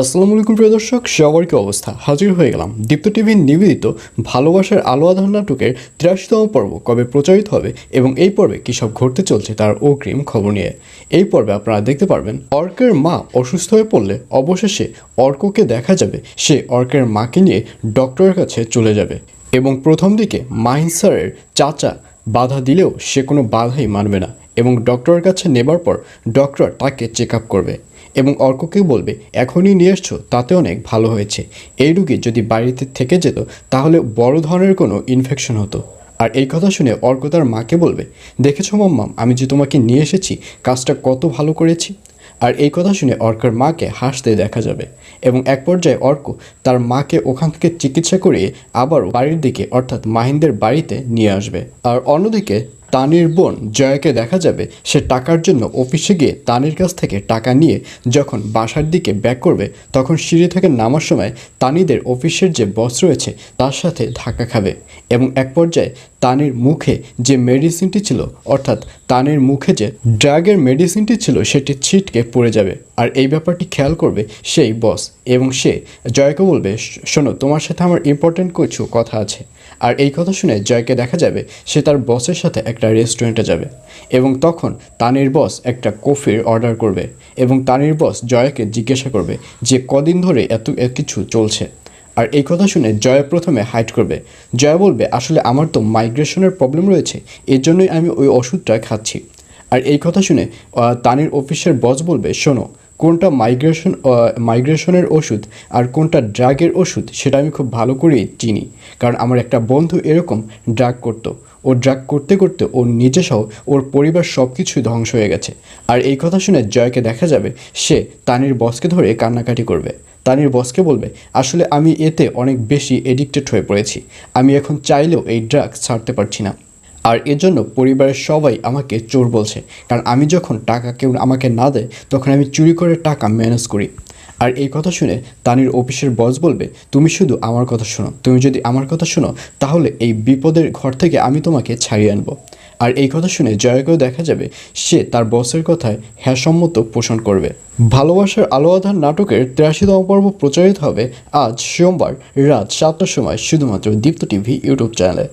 আসসালামু আলাইকুম প্রিয় দর্শক, সবার কি অবস্থা? হাজির হয়ে গেলাম দীপ্ত টিভির নিবেদিত ভালোবাসার আলো আধার নাটকের তিরাশিতম পর্ব, কবে প্রচারিত হবে এবং এই পর্বে কী সব ঘটতে চলছে তার অগ্রিম খবর নিয়ে। এই পর্বে আপনারা দেখতে পারবেন অর্কের মা অসুস্থ হয়ে পড়লে অবশেষে অর্ককে দেখা যাবে, সে অর্কের মাকে নিয়ে ডক্টরের কাছে চলে যাবে এবং প্রথম দিকে মাহিন স্যারের চাচা বাধা দিলেও সে কোনো বাধাই মানবে না এবং ডক্টরের কাছে নেবার পর ডক্টর তাকে চেক আপ করবে। এবং অর্ককে বলবে, এখনই নিয়ে এসছো, তাতে অনেক ভালো হয়েছে। এই রুগী যদি বাড়িতে থেকে যেত, তাহলে বড় ধরনের কোনো ইনফেকশন হতো। আর এই কথা শুনে অর্ক তার মাকে বলবে, দেখেছ মাম্মাম, আমি যে তোমাকে নিয়ে এসেছি, কাজটা কত ভালো করেছি? আর এই কথা শুনে অর্কের মাকে হাসতে দেখা যাবে এবং এক পর্যায়ে অর্ক তার মাকে ওখান থেকে চিকিৎসা করিয়ে আবারও বাড়ির দিকে, অর্থাৎ মাহিন্দের বাড়িতে নিয়ে আসবে। আর অন্যদিকে তানির বোন জয়াকে দেখা যাবে, সে টাকার জন্য অফিসে গিয়ে তানির কাছ থেকে টাকা নিয়ে যখন বাসার দিকে ব্যাক করবে, তখন সিঁড়ি থেকে নামার সময় তানিদের অফিসের যে বস রয়েছে, তার সাথে ধাক্কা খাবে এবং এক পর্যায়ে তানির মুখে যে মেডিসিনটি ছিল, অর্থাৎ তানির মুখে যে ড্রাগের মেডিসিনটি ছিল, সেটি ছিটকে পড়ে যাবে। আর এই ব্যাপারটি খেয়াল করবে সেই বস এবং সে জয়কে বলবে, শোনো, তোমার সাথে আমার ইম্পর্ট্যান্ট কিছু কথা আছে। আর এই কথা শুনে জয়কে দেখা যাবে সে তার বসের সাথে একটা রেস্টুরেন্টে যাবে এবং তখন তানির বস একটা কফির অর্ডার করবে এবং তানির বস জয়কে জিজ্ঞাসা করবে যে কদিন ধরে এত কিছু চলছে। আর এই কথা শুনে জয় প্রথমে হাইট করবে। জয় বলবে, আসলে আমার তো মাইগ্রেশনের প্রবলেম রয়েছে, এর জন্যই আমি ওই ওষুধটা খাচ্ছি। আর এই কথা শুনে তানির অফিসের বস বলবে, শোনো কোনটা মাইগ্রেশন মাইগ্রেশনের ওষুধ আর কোনটা ড্রাগের ওষুধ সেটা আমি খুব ভালো করেই চিনি। কারণ আমার একটা বন্ধু এরকম ড্রাগ করতো। ও ড্রাগ করতে করতে ওর নিজে সহ ওর পরিবার সব কিছুই ধ্বংস হয়ে গেছে। আর এই কথা শুনে জয়কে দেখা যাবে, সে তানির বসকে ধরে কান্নাকাটি করবে। তানির বসকে বলবে, আসলে আমি এতে অনেক বেশি এডিক্টেড হয়ে পড়েছি। আমি এখন চাইলেও এই ড্রাগ ছাড়তে পারছি না। আর এজন্য পরিবারের সবাই আমাকে চোর বলছে। কারণ আমি যখন টাকা কেউ আমাকে না দেয়, তখন আমি চুরি করে টাকা ম্যানেজ করি। আর এই কথা শুনে তানির অফিসের বস বলবে, তুমি শুধু আমার কথা শোনো। তুমি যদি আমার কথা শোনো, তাহলে এই বিপদের ঘর থেকে আমি তোমাকে ছাড়িয়ে আনব। আর এই কথা শুনে জয়কেও দেখা যাবে, সে তার বসের কথায় হ্যাঁ সম্মত পোষণ করবে। ভালোবাসার আলো আধার নাটকের তিরাশিতম পর্ব প্রচারিত হবে আজ সোমবার রাত সাতটার সময়, শুধুমাত্র দীপ্ত টিভি ইউটিউব চ্যানেলে।